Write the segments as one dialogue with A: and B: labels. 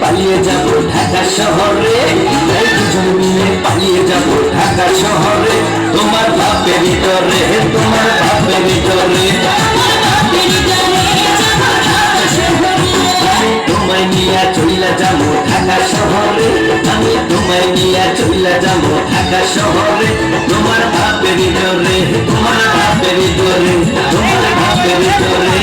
A: পালিয়ে যাব ঢাকা শহরে দুজন মিলে পালিয়ে যাব ঢাকা শহরে। তোমার বাপের ভিতরে, তোমার বাপের ভিতরে। নাই দিয়া চইলা যাব ঢাকা শহরে। তোমার ভাবের ভিতরে, তোমার ভাবের ভিতরে, তোমার ভাবের ভিতরে।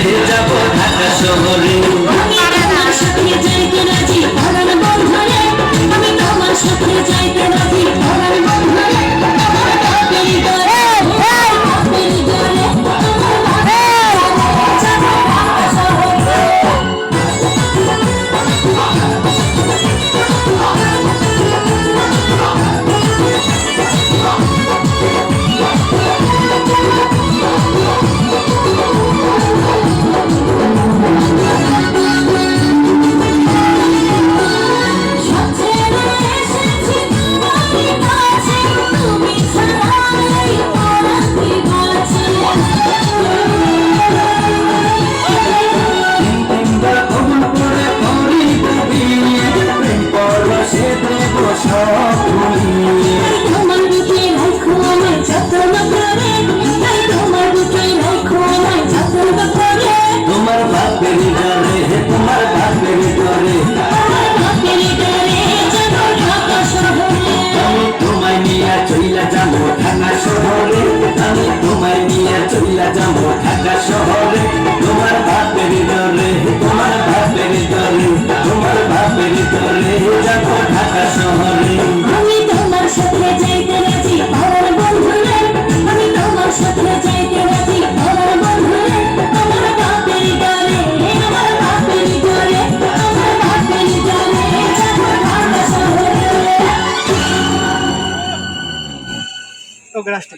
A: চইলা যাব ঢাকা শহরে আমি তোমায় নিয়ে চইলা যাব ঢাকা শহরে।
B: গ্রাসটা